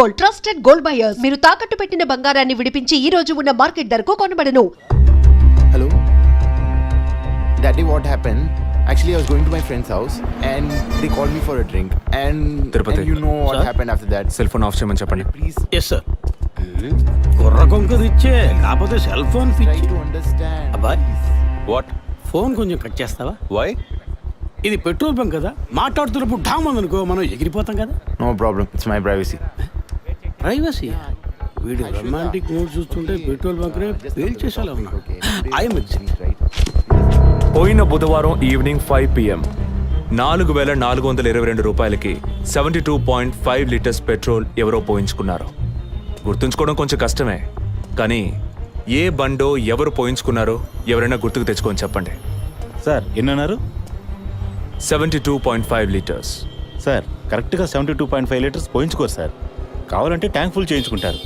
Gold trusted gold buyers. మీరు తాకట్టు పెట్టిన బంగారాన్ని విడిపించి ఈ రోజు ఉన్న మార్కెట్ ధరకు కొనబడను. Hello daddy what happen actually I was going to my friends house and the called me for a drink and Tirupati. You know what happen after that cell phone off చేయమని చెప్పండి. Please yes sir. కొర్ర కొంకది ఇచ్చే కాకపోతే cell phone పిచ్చి. అబ్బా what phone కొంచెం cut చేస్తావా? Why ఇది పెట్రోల్ బంక్ కదా మాట్లాడుతున్నప్పుడు డామ్ ఉంది అనుకో మనం ఎగిరిపోతాం కదా. No problem it's my privacy privacy. వీడి రొమాంటిక్ మూడ్ చూస్తుంటే పెట్రోల్ బంక్ రే ఫెయిల్ చేసేలా ఉన్నాడు. ఐఎమ్? పోయిన బుధవారం ఈవినింగ్ ఫైవ్ పిఎం నాలుగు వేల నాలుగు వందల ఇరవై రెండు రూపాయలకి seventy two point five litres petrol ఎవరో పోయించుకున్నారు. గుర్తుంచుకోవడం కొంచెం కష్టమే కానీ ఏ బండో ఎవరు పోయించుకున్నారో ఎవరైనా గుర్తుకు తెచ్చుకొని చెప్పండి. Sir ఎన్నన్నారు? Seventy two point five litres. Sir కరెక్ట్గా seventy two point five litres పోయించుకోరు sir. కావాలంటే ట్యాంక్ ఫుల్ చేయించుకుంటారు.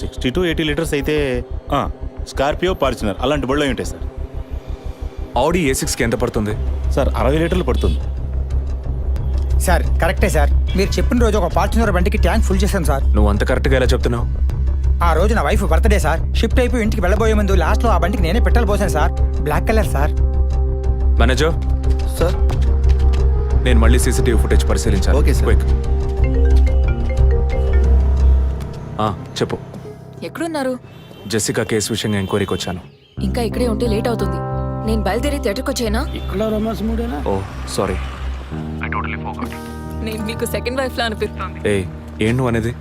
సిక్స్టీ టు ఎయిటీ లీటర్స్ అయితే ఆ, స్కార్పియో ఫార్చునర్ అలాంటి బళ్ళు అయి ఉంటాయి సార్. ఆడి ఏ సిక్స్కి ఎంత పడుతుంది? సార్ అరవై లీటర్లు పడుతుంది. సార్ కరెక్టే సార్. మీరు చెప్పిన రోజు ఒక ఫార్చునర్ బండికి ట్యాంక్ ఫుల్ చేశాను సార్. నువ్వు అంత కరెక్ట్గా ఎలా చెప్తున్నావు? ఆ రోజు నా వైఫ్ బర్త్డే సార్. షిఫ్ట్ అయిపోయి ఇంటికి వెళ్ళబోయే ముందు లాస్ట్లో ఆ బండికి నేనే పెట్రోల్ పోసాను sir. Black colour sir. Manager? Sir? నేను మళ్ళీ సీసీటీవీ ఫుటేజ్ పరిశీలించాను Okay, sir. చెప్పు. ఎక్కడున్నారు? జెసికా కేసు విషయంగా ఎంక్వైరీకి వచ్చాను. ఇంకా ఇక్కడే ఉంటే లేట్ అవుతుంది. నేను బయలుదేరి థియేటర్కి వచ్చేనా? ఇక్కడ రొమాన్స్ మూడేనా? Oh sorry. నేను మీకు సెకండ్ వైఫ్ లా అనిపిస్తుంది. ఏ ఏం నువ్వు అనేది?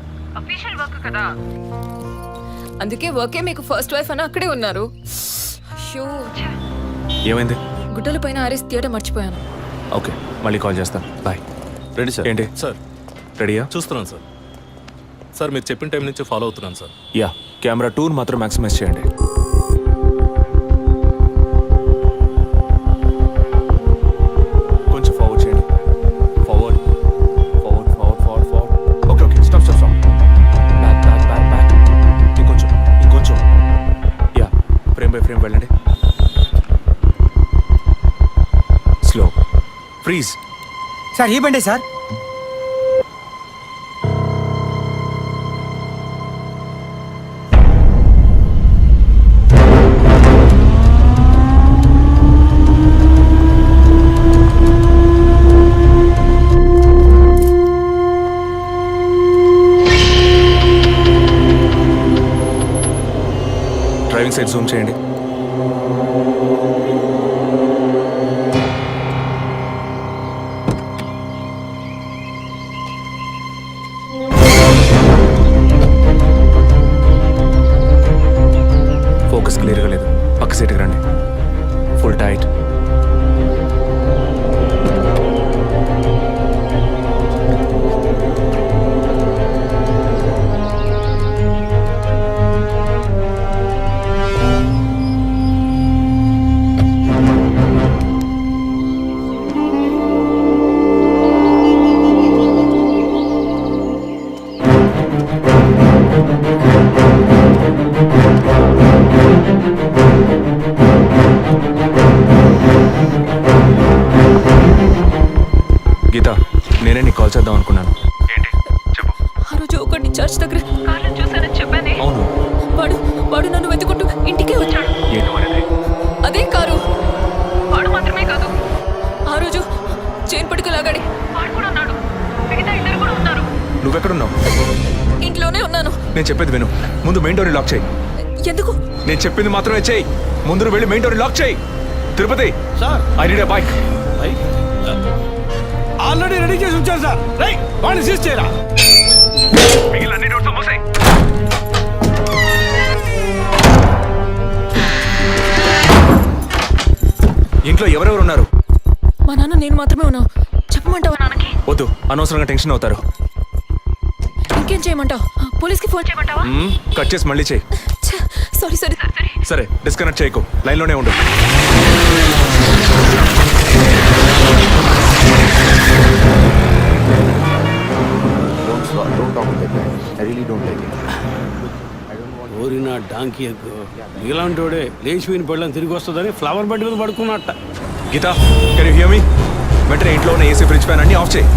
అందుకే వర్కే మీకు ఫస్ట్ వైఫ్ అని అక్కడే ఉన్నారు. షూ ఏమైంది? గుడ్డల పైన ఆరేసి థియేటర్ మర్చిపోయాను. ఓకే మళ్ళీ కాల్ చేస్తాను బాయ్. Ready sir. ఏంటి? సార్. రెడీయా? చూస్తున్నాను సార్. సార్ మీరు చెప్పిన టైం నుంచి ఫాలో అవుతున్నాను సార్. యా కెమెరా టూర్ మాత్రం మ్యాక్సిమైజ్ చేయండి. కొంచెం ఫార్వర్డ్ చేయండి. Forward forward forward forward forward okay okay stop stop stop back back back back ఇంకొంచెం ఇంకొంచెం. యా ఫ్రేమ్ బై ఫ్రేమ్ వెళ్ళండి. స్లో ఫ్రీజ్ సార్ ఈ బండే సార్? నువ్వెక్కడున్నావు? ఇంట్లోనే ఉన్నాను. నేను చెప్పేది విను. ముందు మెయిన్ డోర్ని లాక్ చేయి. ఎందుకు? నేను చెప్పింది మాత్రమే చేయి. ముందు నువ్వు వెళ్ళి మెయిన్ డోర్ని లాక్ చేయి. Tirupati. Sir. I need bike? Already ready చేసి ఉంచారు సార్. రై వాడిని సీజ్ చేయరా? ఇంట్లో ఎవరెవరు ఉన్నారు? మా నాన్న నేను మాత్రమే ఉన్నావు చెప్పమంటావా నాన్నకి? వద్దు అనవసరంగా టెన్షన్ అవుతారు. ఇంకేం చేయమంటావు? పోలీస్కి ఫోన్ చేయమంటావా? కట్ చేసి మళ్ళీ చేయి. సారీ సారీ సారీ సరే. డిస్కనెక్ట్ చేయకు. ఉండు. don't like it. ఓరిన డాంకీ ఎగ్గు ఇలాంటి వాడే లేచిపోయిన పళ్ళని తిరిగి వస్తుందని ఫ్లవర్ బెడ్ మీద పడుకున్నట్ట. Geetha can you hear me వెంటనే ఇంట్లో ఉన్న ఏసీ ఫ్రిడ్జ్ ఫ్యాన్ అన్ని ఆఫ్ చేయి.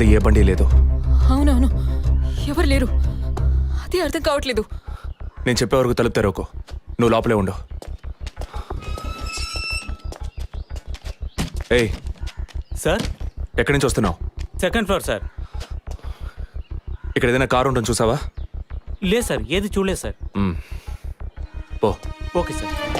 కింద ఏ బండి లేదు. అవునవును. ఎవరు లేరు. అదే అర్థం కావట్లేదు. నేను చెప్పే వరకు తలుపు తెరవకు నువ్వు లోపలే ఉండు. ఏయ్. సార్? ఎక్కడి నుంచి వస్తున్నావు? Second floor sir. ఇక్కడ ఏదైనా కారు ఉంటుంది చూసావా? లేదు సార్. ఏది చూడలేదు సార్. పో. Okay sir.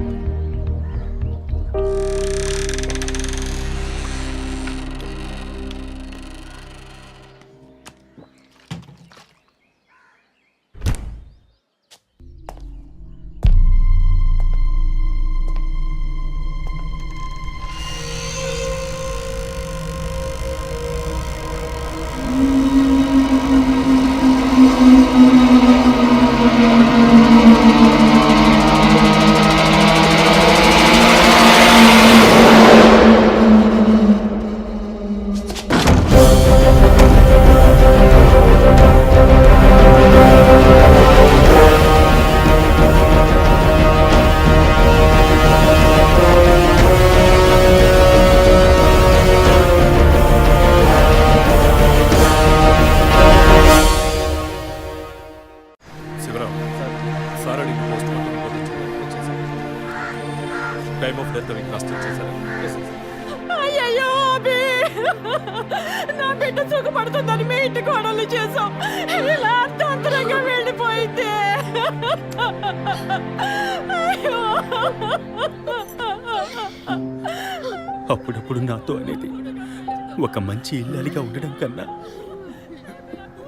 ఒక మంచి ఇల్లాలిగా ఉండడం కన్నా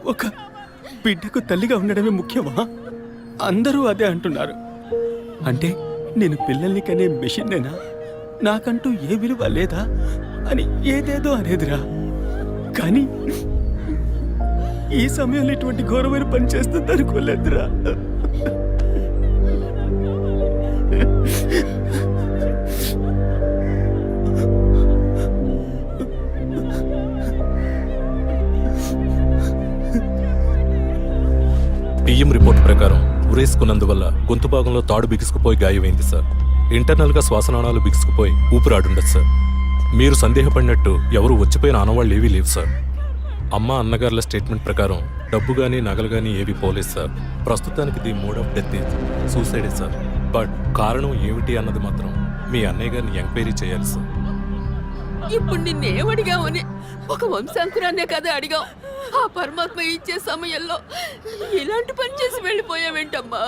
ఒక బిడ్డకు తల్లిగా ఉండడమే ముఖ్యమా? అందరూ అదే అంటున్నారు. అంటే నేను పిల్లల్ని కనే మెషిన్నేనా? నాకంటూ ఏ విలువ లేదా అని ఏదేదో అనేదిరా. కానీ ఈ సమయంలో ఇటువంటి ఘోరమైన పని చేస్తుంది అనుకోలేదురా సీఎం రిపోర్ట్ ప్రకారం ఉరేసుకున్నందువల్ల గొంతు భాగంలో తాడు బిగుసుకుపోయి గాయమైంది సార్. ఇంటర్నల్గా శ్వాసనాళాలు బిగుసుకుపోయి ఊపిరాడుండదు సార్. మీరు సందేహపడినట్టు ఎవరు వచ్చిపోయిన ఆనవాళ్ళు ఏవీ లేవు సార్. అమ్మ అన్నగారుల స్టేట్మెంట్ ప్రకారం డబ్బు కానీ నగలు కానీ ఏవి పోలేదు సార్. ప్రస్తుతానికి ది మోడ్ ఆఫ్ డెత్ సూసైడే సార్. బట్ కారణం ఏమిటి అన్నది మాత్రం మీ అన్నయ్య గారిని ఎంక్వైరీ చేయాలి సార్. ఇప్పుడు నిన్నేమడిగామని ఒక వంశాంకురాన్నే కదా అడిగావు. ఆ పరమాత్మ ఇచ్చే సమయంలో ఇలాంటి పని చేసి వెళ్ళిపోయావేంటమ్మా?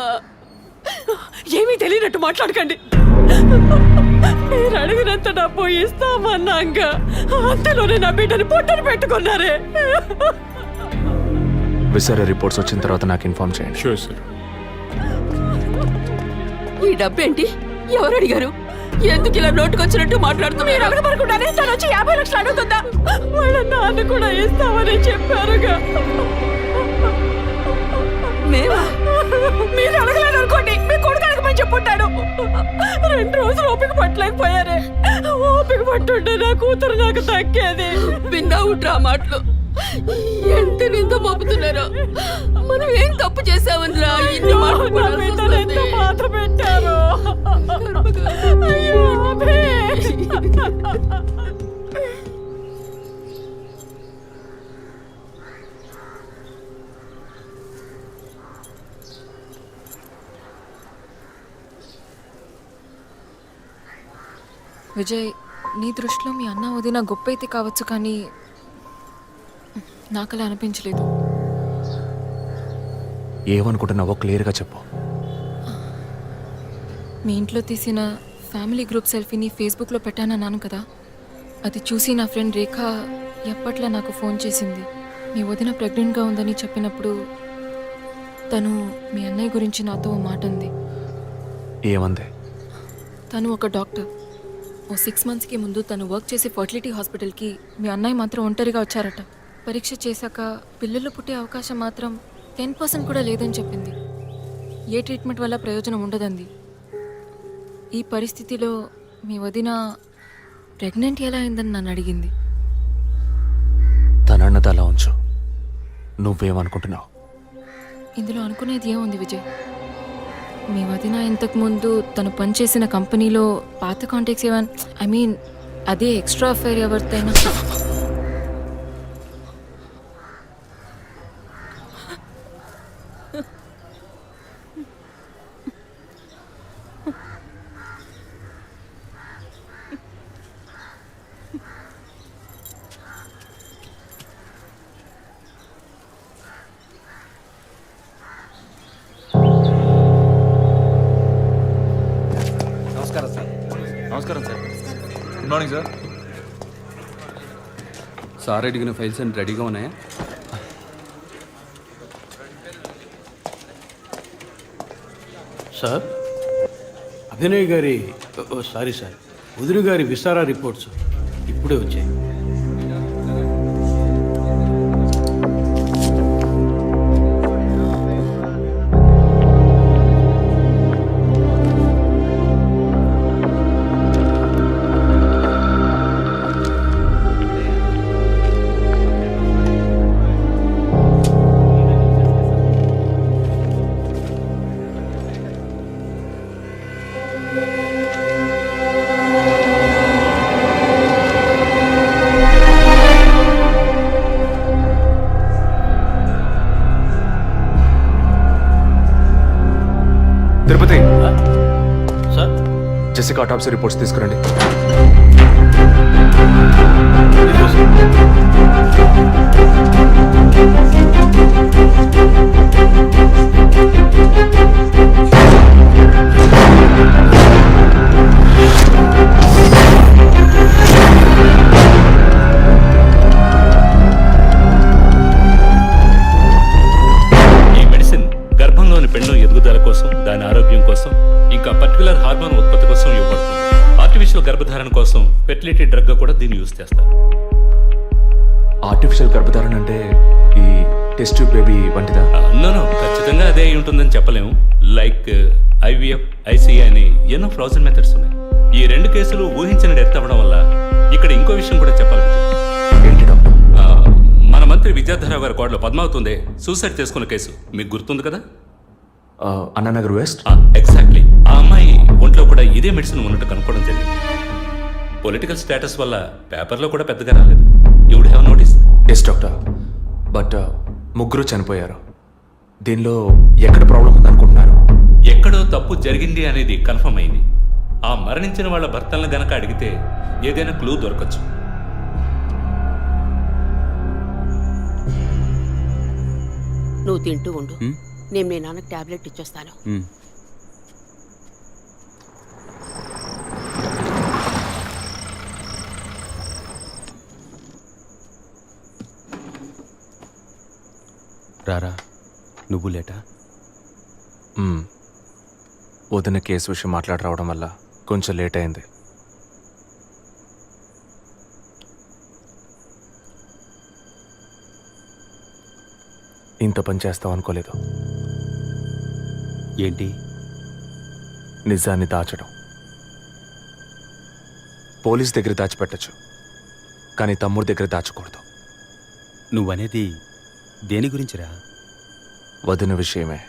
ఏమీ తెలియనట్టు మాట్లాడకండి. మీరు అడిగినంత డబ్బు ఇస్తామన్నాక అంతలోనే నా బిడ్డని పొట్టను పెట్టుకున్నారే. విసర రిపోర్ట్స్ వచ్చిన తర్వాత నాకు ఇన్ఫార్మ్ చేయండి. షూర్ సార్ ఈ డబ్బేంటి? ఎవరు అడిగారు ఎందుకు ఇలా నోటుకొచ్చినట్టు మాట్లాడుతున్నారు? మీరు అడగబడకుండానే తను వచ్చి యాభై లక్షలు అడుగుతుందా? వాళ్ళ నాన్న కూడా ఇస్తామని చెప్పారుగా. మేమా? మీరు అడగలేదు అనుకోండి మీ కొడుకు అడగమని చెప్పుంటాడు. రెండు రోజులు ఓపిక పట్టలేకపోయారే. ఓపిక పట్టుంటే నా కూతురు నాకు తగ్గేది. విన్నావు డ్రా మాటలు. ఎంత నింద మోపుతున్నారో. మనం ఏం తప్పు చేసామనిరా ఇన్ని మాటలు ఎంత బాధ పెట్టారు విజయ్ నీ దృష్టిలో మీ అన్న వదిన గొప్ప అయితే కావచ్చు కానీ నాకు అలా అనిపించలేదు. ఏమనుకుంటున్నావో క్లియర్గా చెప్పు. మీ ఇంట్లో తీసిన ఫ్యామిలీ గ్రూప్ సెల్ఫీని ఫేస్బుక్లో పెట్టానన్నాను కదా. అది చూసి నా ఫ్రెండ్ రేఖ ఎప్పట్లా నాకు ఫోన్ చేసింది. మీ వదిన ప్రెగ్నెంట్గా ఉందని చెప్పినప్పుడు తను మీ అన్నయ్య గురించి నాతో ఓ మాట ఉంది ఏమంది? తను ఒక డాక్టర్. ఓ సిక్స్ మంత్స్కి ముందు తను వర్క్ చేసే ఫర్టిలిటీ హాస్పిటల్కి మీ అన్నయ్య మాత్రం ఒంటరిగా వచ్చారట. పరీక్ష చేశాక పిల్లలు పుట్టే అవకాశం మాత్రం టెన్ పర్సెంట్ కూడా లేదని చెప్పింది. ఏ ట్రీట్మెంట్ వల్ల ప్రయోజనం ఉండదంది. ఈ పరిస్థితిలో మీ వదిన ప్రెగ్నెంట్ ఎలా అయిందని నన్ను అడిగింది. తన అన్నది అలా ఉంచు. నువ్వేమనుకుంటున్నావు? ఇందులో అనుకునేది ఏముంది విజయ్? మీ వదిన ఇంతకు ముందు తను పనిచేసిన కంపెనీలో పాత కాంటాక్ట్స్ ఏమన్ ఐ మీన్ అదే ఎక్స్ట్రా అఫైర్ ఎవరితైనా మార్నింగ్ సార్. సార్ అడిగిన ఫైల్స్ అన్ని రెడీగా ఉన్నాయా? సార్? అభినయ్ గారి ఓ, సారీ సార్. వదిలి గారి విస్తారా రిపోర్ట్స్ ఇప్పుడే వచ్చాయి. అటాప్సీ రిపోర్ట్స్ తీసుకురండి. టెస్ట్ బేబీ వంటిదా? నో ఖచ్చితంగా అదే అయి ఉంటుందని చెప్పలేము. లైక్ ఐవీఎఫ్ ఐసీఐ అని ఎన్నో ఫ్రోజన్ మెథడ్స్ ఉన్నాయి. ఈ రెండు కేసులు ఊహించిన డెత్ అవ్వడం వల్ల ఇక్కడ ఇంకో విషయం కూడా చెప్పాలి. ఏంటి డాక్టర్? మన మంత్రి విద్యాధరరావు గారి కోడలో పద్మావతుందే సూసైడ్ చేసుకున్న కేసు. మీకు గుర్తుంది కదా? అన్నానగర్ వెస్ట్? ఎగ్జాక్ట్లీ ఆ అమ్మాయి ఒంట్లో కూడా ఇదే మెడిసిన్ ఉన్నట్టు కనుక్కోవడం జరిగింది. పొలిటికల్ స్టేటస్ వల్ల పేపర్లో కూడా పెద్దగా రాలేదు. You would have notice yes doctor but ముగ్గురు చనిపోయారు. దీనిలో ఎక్కడ ప్రాబ్లం ఉందనుకుంటున్నారు? ఎక్కడో తప్పు జరిగింది అనేది కన్ఫర్మ్ అయింది. ఆ మరణించిన వాళ్ళ భర్తలను గనక అడిగితే ఏదైనా క్లూ దొరకచ్చు. నువ్వు తింటూ ఉండు. నేను మీ నాన్నకి టాబ్లెట్ ఇచ్చొస్తాను. రారా నువ్వు లేటా. వదిన కేసు విషయం మాట్లాడి రావడం వల్ల కొంచెం లేట్ అయింది. ఇంత పని చేస్తాం అనుకోలేదు. ఏంటి? నిజాన్ని దాచడం. పోలీస్ దగ్గర దాచిపెట్టచ్చు కానీ తమ్ముడి దగ్గర దాచకూడదు. నువ్వనేది దేని గురించిరా? వదిన విషయమే.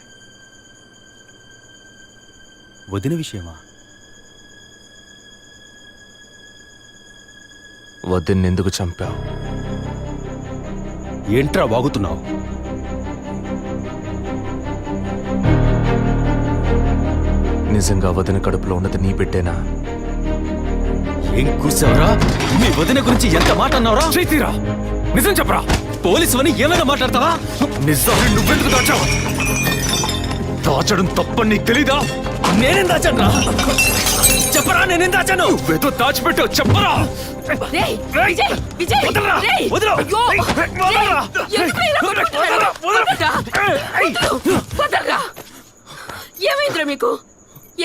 వదిన విషయమా? వదిన్ని ఎందుకు చంపావు. ఏంట్రా వాగుతున్నావు? నిజంగా వదిన కడుపులో ఉన్నది నీ బిడ్డేనా? ఏం కూర్చావరా? మీ వదిన గురించి ఎంత మాట అన్నావురా చేతిరా నిజం చెప్పరా? పోలీసు అని ఏమైనా మాట్లాడతావా? నిజాన్ని నువ్వెందుకు దాచావు? దాచడం తప్పని నీకు తెలీదా? నేనేం దాచాను చెప్పరా నేనేం దాచాను? నువ్వేదో దాచిపెట్టావు చెప్పరా? రేయ్, విజయ్, విజయ్, వదలరా, రేయ్, వదలు. అయ్యో, రేయ్, రేయ్, వదలరా. ఎందుకు ఇలా కొట్టుకుంటున్నారు? వదలరా, వదలు, వదలరా. ఏమైందిరా మీకు?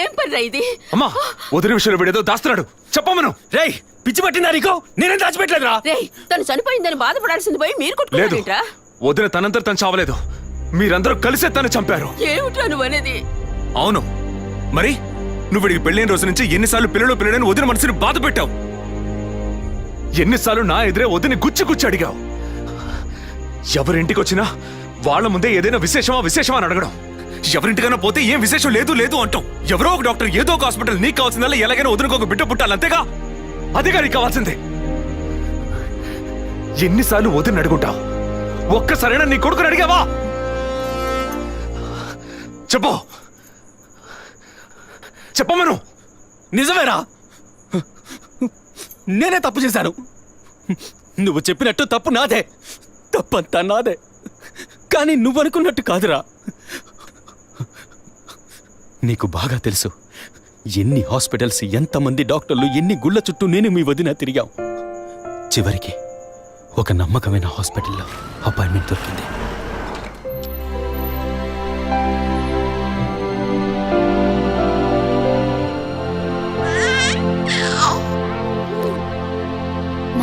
ఏం పనిరా ఇది? అమ్మా వదిన విషయంలో వీడేదో దాస్తున్నాడు. చెప్పమను రేయ్ పిచ్చి పట్టిందా నీకు? నేనేం దాచిపెట్టలేదురా. రేయ్ తను చనిపోయిందని బాధపడాల్సింది పోయి మీరు లేదు. కొట్టుకుంటారేంట్రా వదిన తనంతట తను చావలేదు. మీరందరూ కలిసే తను చంపారు. ఏమిట్రా నువ్వు అనేది? అవును. మరి నువ్వు వీడికి పెళ్ళైన రోజు నుంచి ఎన్నిసార్లు పిల్లలు పిల్లలని వదిన మనసుని బాధ పెట్టావు. ఎన్నిసార్లు నా ఎదురే వదిని గుచ్చి గుచ్చి అడిగావు. ఎవరింటికి వచ్చినా వాళ్ళ ముందే ఏదైనా విశేషమా విశేషమా అని అడగడం. ఎవరింటికైనా పోతే ఏం విశేషం లేదు లేదు అంటాం ఎవరో ఒక డాక్టర్ ఏదో ఒక హాస్పిటల్ నీకు కావాల్సిందల్లా ఎలాగైనా వదినకు ఒక బిడ్డ పుట్టాలి అంతేగా? అదేగా నీకు కావాల్సిందే. ఎన్నిసార్లు వదిన అడుగుంటావు? ఒక్కసారైనా నీ కొడుకుని అడిగావా? చెప్పు. చెప్పమను నిజమేరా? నేనే తప్పు చేశాను. నువ్వు చెప్పినట్టు తప్పు నాదే. తప్పంతా నాదే. కానీ నువ్వు అనుకున్నట్టు కాదురా. నీకు బాగా తెలుసు. ఎన్ని హాస్పిటల్స్ ఎంతమంది డాక్టర్లు ఎన్ని గుళ్ళ చుట్టూ నేను మీ వదిన తిరిగాం. చివరికి ఒక నమ్మకమైన హాస్పిటల్లో అపాయింట్మెంట్ దొరికింది.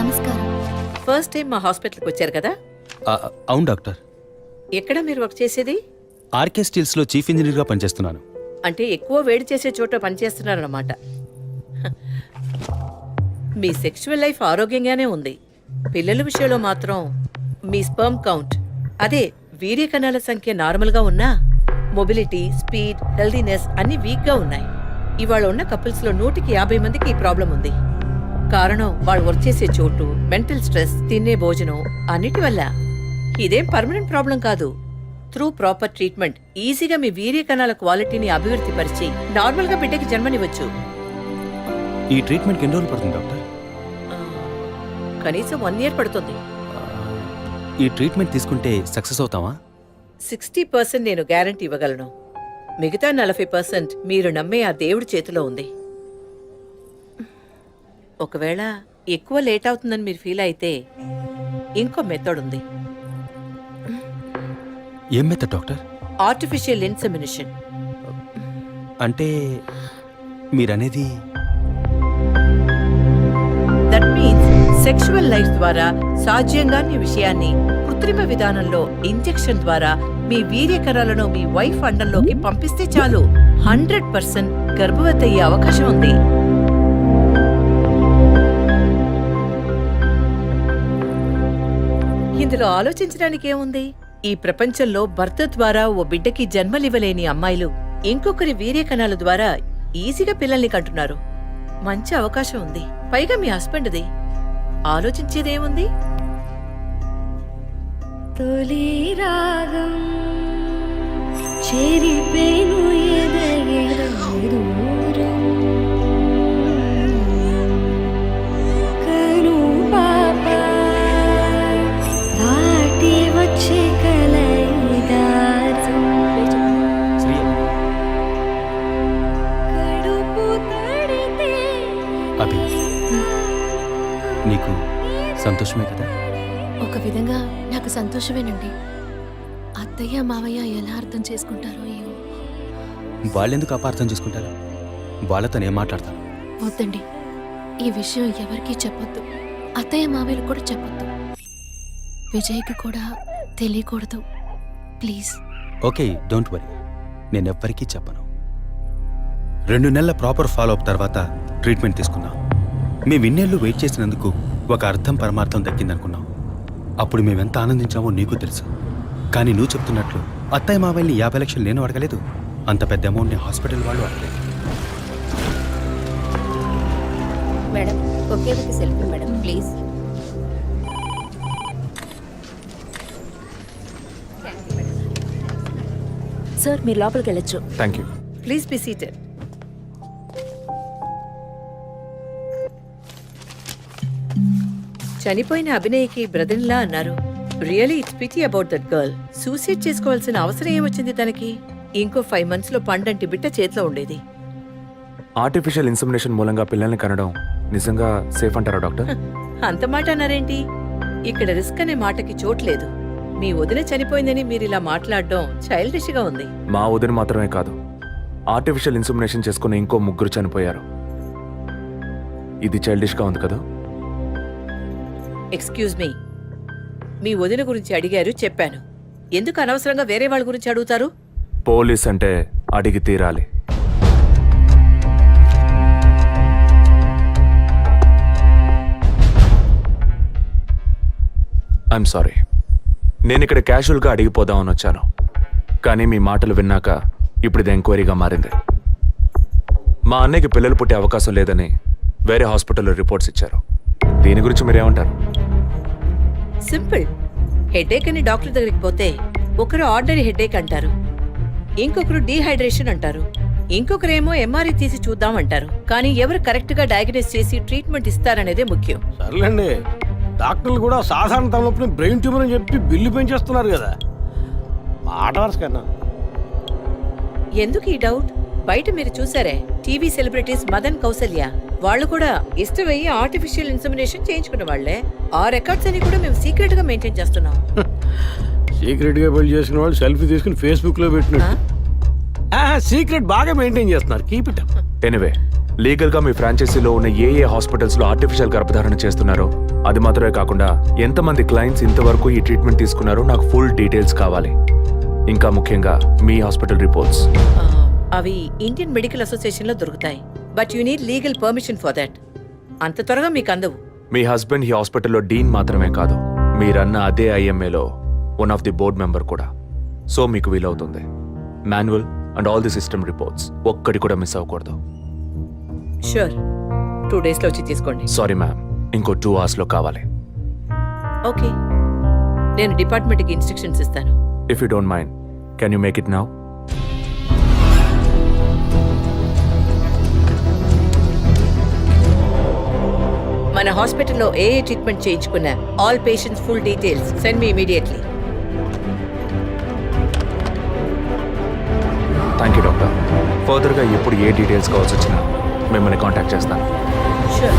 నమస్కారం. ఫస్ట్ టైం మా హాస్పిటల్కి వచ్చారు కదా? ఆ, అవును డాక్టర్. ఎక్కడ మీరు వర్క్ చేసేది? ఆర్కే స్టీల్స్లో చీఫ్ ఇంజనీర్గా పనిచేస్తున్నాను. అంటే ఎక్కువ వేడి చేసే చోట పనిచేస్తున్నారన్నమాట. మీ సెక్షువల్ లైఫ్ ఆరోగ్యంగానే ఉంది. పిల్లల విషయంలో మాత్రం మీ స్పర్మ్ కౌంట్ అదే వీర్య కణాల సంఖ్య నార్మల్గా ఉన్నా మొబిలిటీ స్పీడ్ హెల్దీనెస్ అన్ని వీక్గా ఉన్నాయి. ఇవాళ ఉన్న కపుల్స్లో నూటికి యాభై మందికి ఈ ప్రాబ్లం ఉంది. కారణం వాళ్ళు వర్క్ చేసే చోటు మెంటల్ స్ట్రెస్ తినే భోజనం అన్నిటి వల్ల ఇదేం పర్మనెంట్ ప్రాబ్లం కాదు. త్రూ ప్రాపర్ ట్రీట్మెంట్ ఈజీగా మీ వీర్య కణాల క్వాలిటీని అభివృద్ధి పరిచి నార్మల్గా బిడ్డకి జన్మనివ్వచ్చు. ఈ ట్రీట్మెంట్కి ఎన్ని రోజులు పడుతుంది డాక్టర్? కనీసం వన్ ఇయర్ పడుతుంది. ఈ ట్రీట్మెంట్ తీసుకుంటే సక్సెస్ అవుతావా? సిక్స్టీ పర్సెంట్ నేను గ్యారంటీ ఇవ్వగలను. మిగతా నలభై పర్సెంట్ మీరు నమ్మే ఆ దేవుడి చేతిలో ఉంది. ఒకవేళ ఎక్కువ లేట్ అవుతుందని మీరు ఫీల్ అయితే ఇంకో మెథడ్ ఉంది. ఏం మెథడ్ డాక్టర్ ఆర్టిఫిషియల్ ఇన్సెమినేషన్ అంటే మీరనేది? దట్ మీన్స్ సెక్షువల్ లైఫ్ ద్వారా సాధ్యంగాని విషయాన్ని కృత్రిమ విధానంలో ఇంజెక్షన్ ద్వారా మీ వీర్యకరాలను మీ వైఫ్ అండంలోకి పంపిస్తే చాలు. హండ్రెడ్ పర్సెంట్ గర్భవతి అయ్యే అవకాశం ఉంది. ఇందులో ఆలోచించడానికి ఏముంది? ఈ ప్రపంచంలో భర్త ద్వారా ఓ బిడ్డకి జన్మలివ్వలేని అమ్మాయిలు ఇంకొకరి వీర్యకణాల ద్వారా ఈజీగా పిల్లల్ని కంటున్నారు. మంచి అవకాశం ఉంది. పైగా మీ హస్బెండ్ది. ఆలోచించేదేముంది? తొలి రాగం చెరిపేను దూరం సంతోషమే కదా? ఒక విధంగా నాకు సంతోషమేనండి. అత్తయ్య మావయ్య ఎలా అర్థం చేసుకుంటారో ఏమో. వాళ్ళెందుకు అపార్థం చేసుకుంటారు? వాళ్ళతో ఏం మాట్లాడతాను వద్దండి. ఈ విషయం ఎవరికీ చెప్పొద్దు. అత్తయ్య మావయ్యలు కూడా చెప్పొద్దు. విజయ్కి కూడా తెలియకూడదు. ప్లీజ్. Okay don't worry. నేను ఎవ్వరికీ చెప్పను. రెండు నెలల ప్రాపర్ ఫాలో అప్ తర్వాత ట్రీట్మెంట్ తీసుకున్నాం. మేము ఇన్నేళ్ళు వెయిట్ చేసినందుకు ఒక అర్థం పరమార్థం దక్కిందనుకున్నాం అప్పుడు మేమెంత ఆనందించామో నీకు తెలుసు. కానీ నువ్వు చెప్తున్నట్లు అత్తయ్య మావల్ని యాభై లక్షలు నేను అడగలేదు. అంత పెద్ద అమౌంట్ని హాస్పిటల్ వాళ్ళు అడగలేదు. మేడం ఒకే ఒక సెల్ఫీ మేడం ప్లీజ్. సార్ మీరు లోపలికి వెళ్ళొచ్చు. Thank you please be seated. చనిపోయిన అభినయకి బ్రదర్లా అన్నారు. Really it's pity about that girl. Suicide చేసుకోవాల్సిన అవసరం ఏమొచ్చింది తనకి? ఇంకో ఫైవ్ మంత్స్లో పండంటి బిడ్డ చేతిలో ఉండేది. ఆర్టిఫిషియల్ ఇన్సమినేషన్ మూలంగా పిల్లల్ని కనడం నిజంగా సేఫ్ అంటారా డాక్టర్? అంత మాట అన్నారేంటి? ఇక్కడ రిస్క్ అనే మాటకి చోట్లేదు మీ వదిన చనిపోయిందని మీరు ఇలా మాట్లాడడం చైల్డిష్గా ఉంది. మా వదిన మాత్రమే కాదు. ఆర్టిఫిషియల్ ఇన్సమినేషన్ చేసుకున్న ఇంకో ముగ్గురు చనిపోయారు. ఇది చైల్డిష్గా ఉంది కదా? ఎక్స్క్యూజ్ మీ మీ వదిన గురించి అడిగారు చెప్పాను. ఎందుకు అనవసరంగా వేరే వాళ్ళ గురించి అడుగుతారు? పోలీస్ అంటే అడిగి తీరాలి. ఐఎమ్ సారీ నేను ఇక్కడ క్యాజువల్గా అడిగిపోదామని వచ్చాను. కానీ మీ మాటలు విన్నాక ఇప్పుడు ఇది ఎంక్వైరీగా మారింది. మా అన్నయ్యకి పిల్లలు పుట్టే అవకాశం లేదని వేరే హాస్పిటల్లో రిపోర్ట్స్ ఇచ్చారు. దీని గురించి మీరేమంటారు? సింపుల్. హెడేక్ అని డాక్టర్ దగ్గరికి పోతే ఒకరు ఆర్డినరీ హెడేక్ అంటారు. ఇంకొకరు డీహైడ్రేషన్ అంటారు. ఇంకొకరేమో ఎంఆర్ఐ తీసి చూద్దాం అంటారు. కానీ ఎవరు కరెక్ట్గా డయాగ్నోస్ చేసి ట్రీట్మెంట్ ఇస్తారనేదే ముఖ్యం. సర్లేండి. డాక్టర్లు కూడా సాధారణ తలనొప్పిని బ్రెయిన్ ట్యూమర్ అని చెప్పి బిల్లు పెంచేస్తున్నారు కదా. మాట వరుస కన్నా. ఎందుకు ఈ డౌట్? బయట మీరు చూసారే టీవీ సెలబ్రిటీస్ మదన్ కౌసల్య. వాళ్ళు కూడా ఇష్టమయ్యి ఆర్టిఫిషియల్ ఇన్సమినేషన్ చేయించుకున్న వాళ్ళే. ఆ రికార్డ్స్ అని కూడా మేము సీక్రెట్గా మెయింటైన్ చేస్తున్నాం. సీక్రెట్గా పెళ్ళి చేసుకున్న వాళ్ళు సెల్ఫీ తీసుకుని ఫేస్బుక్లో పెట్టినట్టు సీక్రెట్ బాగా మెయింటైన్ చేస్తున్నారు. కీప్ ఇట్ అప్ ఎనివే లీగల్గా మీ ఫ్రాంచైజీలో ఉన్న ఏ ఏ హాస్పిటల్స్లో ఆర్టిఫిషియల్ గర్భధారణ చేస్తున్నారో అది మాత్రమే కాకుండా ఎంతమంది క్లయింట్స్ ఇంతవరకు ఈ ట్రీట్మెంట్ తీసుకున్నారో నాకు ఫుల్ డీటెయిల్స్ కావాలి. ఇంకా ముఖ్యంగా మీ హాస్పిటల్ రిపోర్ట్స్ అవి ఇండియన్ మెడికల్ అసోసియేషన్లో దొరుకుతాయి. But you need legal permission for that. అంత త్వరగా మీకు అందవు. మీ హస్బెండ్ ఈ హాస్పిటల్లో డీన్ మాత్రమే కాదు మీరన్న అదే ఐఎంఏలో one of the board member కూడా. సో మీకు వీలవుతుంది. Manual and all the system reports. ఒక్కటి కూడా మిస్ అవ్వకూడదు. షూర్ టూ డేస్లో వచ్చి తీసుకోండి. సారీ మ్యామ్ ఇంకో టూ అవర్స్లో కావాలి. ఓకే నేను డిపార్ట్మెంట్కి ఇన్స్ట్రక్షన్స్ ఇస్తాను. If you don't mind can you make it now హాస్పిటల్లో ఏ ఏ ట్రీట్మెంట్ చేయించుకున్నా all patients full details. Send me immediately. Thank you doctor ఫర్దర్గా ఎప్పుడు ఏ డీటెయిల్స్ కావాల్సి వచ్చినా మిమ్మల్ని కాంటాక్ట్ చేస్తాను. షూర్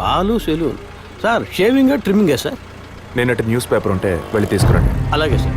పాలు సెలూన్ సార్ షేవింగ్ ట్రిమ్మింగే సార్? నిన్నటి న్యూస్ పేపర్ ఉంటే వెళ్ళి తీసుకురండి. అలాగే సార్.